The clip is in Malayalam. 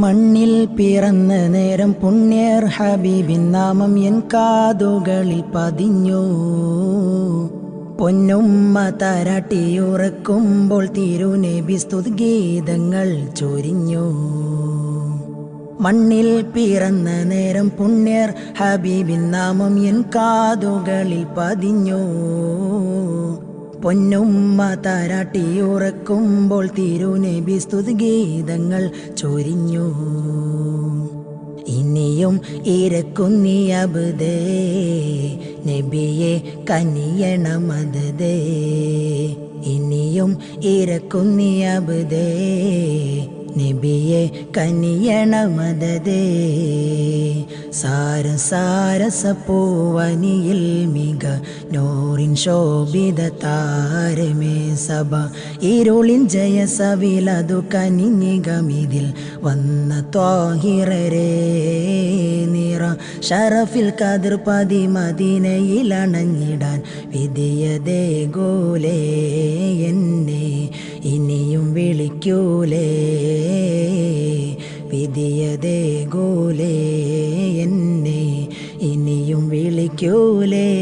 മണ്ണിൽ പിറന്ന നേരം പുണ്യർ ഹബീബിൻ നാമം എൻ കാതുകളിൽ പതിഞ്ഞു. പൊന്നുമ്മ തരട്ടിയുറക്കുമ്പോൾ തിരുനബി സ്തുതിഗീതങ്ങൾ ചൊരിഞ്ഞു. മണ്ണിൽ പിറന്ന നേരം പുണ്യർ ഹബീബിൻ നാമം എൻ കാതുകളിൽ പതിഞ്ഞു. പൊന്നുമ്മ താരാട്ടിയുറക്കുമ്പോൾ തിരുനബി സ്തുതിഗീതങ്ങൾ ചൊരിഞ്ഞു. ഇനിയും ഇരക്കുന്നി അബുദേ നബിയെ കനിയണമതേ ഇനിയും ഇരക്കുന്നി അബുദേ നബിയെ കനിയണമതേ സാര സാരസ പൂവനിയിൽ മിക നോറിൻ ശോഭിത താരമേ സഭ. ഇരുളിൻ ജയസവിലതു കനിഞ്ഞികമിതിൽ വന്ന ത്വാഹിറരേ നിറ. ഷറഫിൽ കതിർപതി മദീനയിലണഞ്ഞിടാൻ വിധിയതേ ഗോലേ എന്നെ. ഇനിയും വിളിക്കൂലേ വിധിയതേ ഗോലേ എന്നെ ഇനിയും വിളിക്കൂലേ?